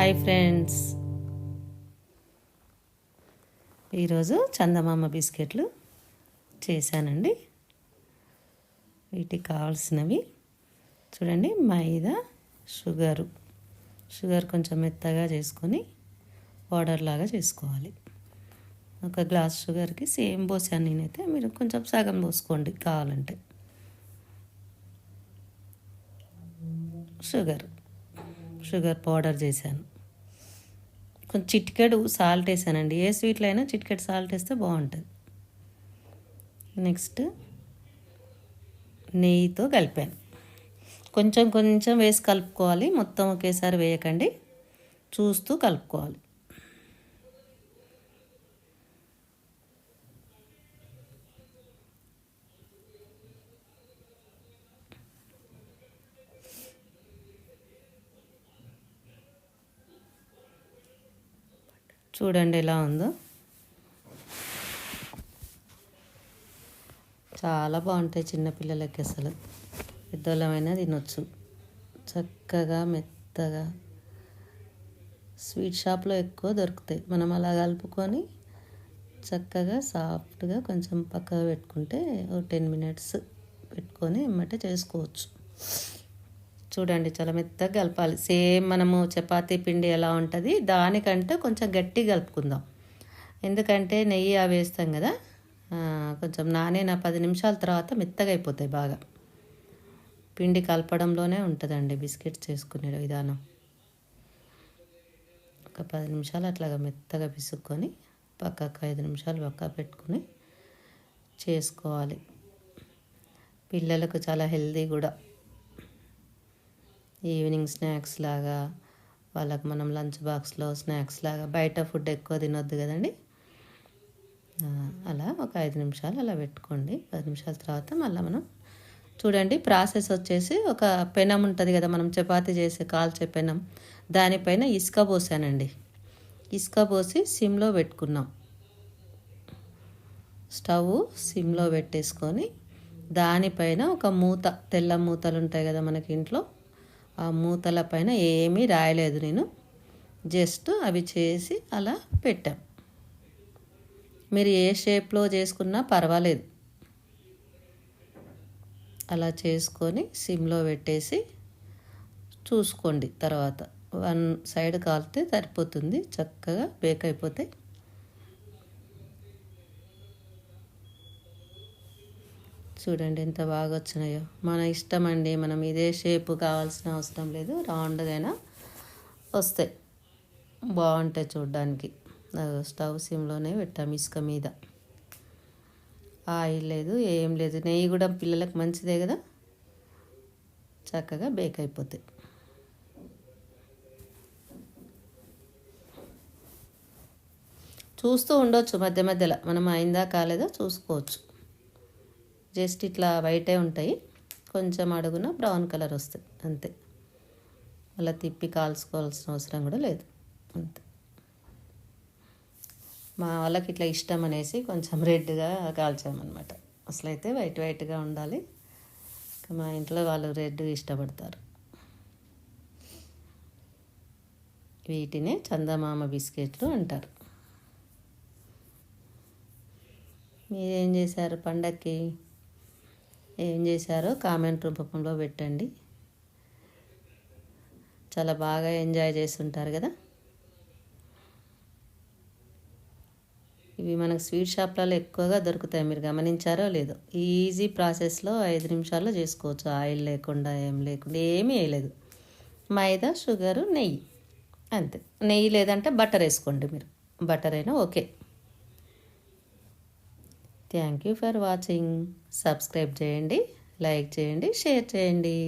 Hi friends. ఈరోజు చందమామ బిస్కెట్లు చేశానండి. వీటికి కావాల్సినవి. చూడండి మైదా షుగరు. షుగర్ కొంచెం మెత్తగా చేసుకొని పౌడర్ లాగా చేసుకోవాలి. ఒక గ్లాస్ షుగర్కి సేమ్ పోసాను నేనైతే. మీరు కొంచెం సగం పోసుకోండి కావాలంటే. షుగర్. షుగర్ పౌడర్ చేశాను. కొంచెం చిటికెడు సాల్ట్ వేసానండి. ఏ స్వీట్లో అయినా చిటికెడు సాల్ట్ వేస్తే బాగుంటుంది. నెక్స్ట్ నెయ్యితో కలిపాను. కొంచెం కొంచెం వేసి కలుపుకోవాలి. మొత్తం ఒకేసారి వేయకండి. చూస్తూ కలుపుకోవాలి. చూడండి ఎలా ఉందో. చాలా బాగుంటాయి చిన్నపిల్లలకి అసలు. పెద్దోళ్ళమైనా తినొచ్చు. చక్కగా మెత్తగా. స్వీట్ షాప్లో ఎక్కువ దొరుకుతాయి. మనం అలా కలుపుకొని చక్కగా సాఫ్ట్గా కొంచెం పక్కగా పెట్టుకుంటే ఒక టెన్ మినిట్స్ పెట్టుకొని ఎమ్మటే చేసుకోవచ్చు. చూడండి చాలా మెత్తగా కలపాలి. సేమ్ మనము చపాతీ పిండి ఎలా ఉంటుంది దానికంటే కొంచెం గట్టి కలుపుకుందాం. ఎందుకంటే నెయ్యి అవి వేస్తాం కదా కొంచెం నానే నా పది నిమిషాల తర్వాత మెత్తగా అయిపోతాయి బాగా. పిండి కలపడంలోనే ఉంటుందండి బిస్కెట్ చేసుకునే విధానం. ఒక పది నిమిషాలు అట్లాగా మెత్తగా పిసుక్కొని పక్కకు ఐదు నిమిషాలు పక్క పెట్టుకొని చేసుకోవాలి. పిల్లలకు చాలా హెల్దీ కూడా. ఈవినింగ్ స్నాక్స్ లాగా వాళ్ళకి మనం లంచ్ బాక్స్లో స్నాక్స్ లాగా బయట ఫుడ్ ఎక్కువ తినొద్దు కదండి? అలా ఒక ఐదు నిమిషాలు అలా పెట్టుకోండి. పది నిమిషాల తర్వాత మళ్ళీ మనం చూడండి ప్రాసెస్ వచ్చేసి ఒక పెనం ఉంటుంది కదా మనం చపాతీ చేసే కాల్చే పెనం. దానిపైన ఇసుక పోసానండి. ఇసుక పోసి సిమ్లో పెట్టుకున్నాం. స్టవ్ సిమ్లో పెట్టేసుకొని దానిపైన ఒక మూత తెల్ల మూతలు ఉంటాయి కదా మనకి ఇంట్లో. ఆ మూతల పైన ఏమీ రాయలేదు నేను. జస్ట్ అవి చేసి అలా పెట్టాం. మీరు ఏ షేప్లో చేసుకున్నా పర్వాలేదు. అలా చేసుకొని సిమ్లో పెట్టేసి చూసుకోండి తర్వాత. వన్ సైడ్ కాలితే సరిపోతుంది. చక్కగా బేక్ అయిపోతాయి చూడండి ఎంత బాగా వచ్చినాయో మన ఇష్టం అండి మనం ఇదే షేప్ కావాల్సిన అవసరం లేదు రౌండ్గా అయినా వస్తాయి. బాగుంటాయి చూడడానికి. స్టవ్ సిమ్లోనే పెట్టాము ఇసుక మీద. ఆయిల్ లేదు ఏం లేదు. నెయ్యి కూడా పిల్లలకు మంచిదే కదా. చక్కగా బేక్ అయిపోతాయి. చూస్తూ ఉండొచ్చు మధ్య మధ్యలో. మనం అయిందా కాలేదో చూసుకోవచ్చు. జస్ట్ ఇట్లా వైటే ఉంటాయి. కొంచెం అడుగున బ్రౌన్ కలర్ వస్తుంది. అంతే. అలా తిప్పి కాల్చుకోవాల్సిన అవసరం కూడా లేదు. అంతే. మా వాళ్ళకి ఇట్లా ఇష్టం అనేసి కొంచెం రెడ్గా కాల్చామన్నమాట. అసలు అయితే వైట్ వైట్గా ఉండాలి. మా ఇంట్లో వాళ్ళు రెడ్ ఇష్టపడతారు. వీటినే చందమామ బిస్కెట్లు అంటారు. మీరేం చేశారు పండక్కి? ఏం చేశారో కామెంట్ రూపంలో పెట్టండి. చాలా బాగా ఎంజాయ్ చేస్తుంటారు కదా. ఇవి మనకు స్వీట్ షాప్లలో ఎక్కువగా దొరుకుతాయి. మీరు గమనించారో లేదో. ఈజీ ప్రాసెస్లో ఐదు నిమిషాల్లో చేసుకోవచ్చు. ఆయిల్ లేకుండా ఏం లేకుండా ఏమీ వేయలేదు. మైదా షుగరు నెయ్యి. అంతే. నెయ్యి లేదంటే బటర్ వేసుకోండి మీరు. బటర్ అయినా okay. Thank you for watching subscribe చేయండి లైక్ చేయండి షేర్ చేయండి.